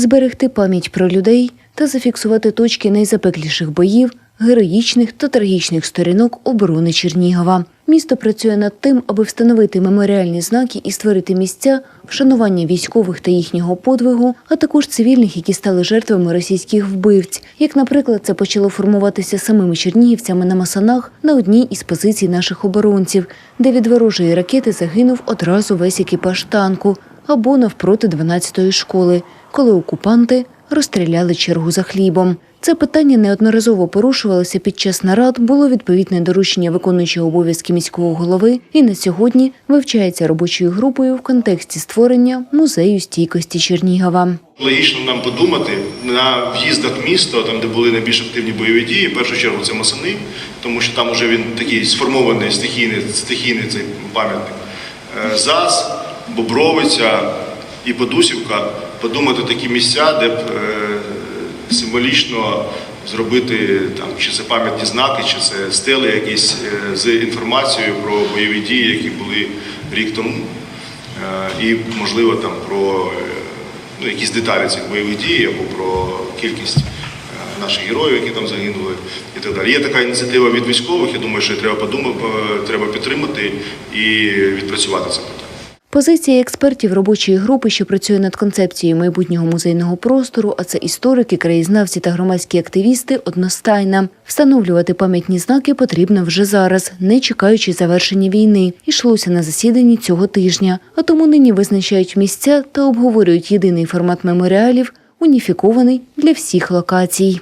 зберегти пам'ять про людей та зафіксувати точки найзапекліших боїв, героїчних та трагічних сторінок оборони Чернігова. Місто працює над тим, аби встановити меморіальні знаки і створити місця вшанування військових та їхнього подвигу, а також цивільних, які стали жертвами російських вбивць. Як, наприклад, це почало формуватися самими чернігівцями на Масанах на одній із позицій наших оборонців, де від ворожої ракети загинув одразу весь екіпаж танку, або навпроти 12-ї школи, коли окупанти розстріляли чергу за хлібом. Це питання неодноразово порушувалося під час нарад, було відповідне доручення виконуючого обов'язки міського голови і на сьогодні вивчається робочою групою в контексті створення музею стійкості Чернігова. Логічно нам подумати на в'їздах в місто, там де були найбільш активні бойові дії. В першу чергу це Масани, тому що там вже він такий сформований стихійний, стихійний цей пам'ятник. Е, ЗАЗ, Бобровиця і Подусівка. Подумати такі місця, де б е, символічно зробити там чи це пам'ятні знаки, чи це стели якісь е, з інформацією про бойові дії, які були рік тому. Е, І можливо там про е, ну, якісь деталі цих бойових дій або про кількість е, наших героїв, які там загинули, і так далі. Є така ініціатива від військових. Я думаю, що треба подумати, треба підтримати і відпрацювати це питання. Позиція експертів робочої групи, що працює над концепцією майбутнього музейного простору, а це історики, краєзнавці та громадські активісти, одностайна. Встановлювати пам'ятні знаки потрібно вже зараз, не чекаючи завершення війни. Ішлося на засіданні цього тижня. А тому нині визначають місця та обговорюють єдиний формат меморіалів, уніфікований для всіх локацій.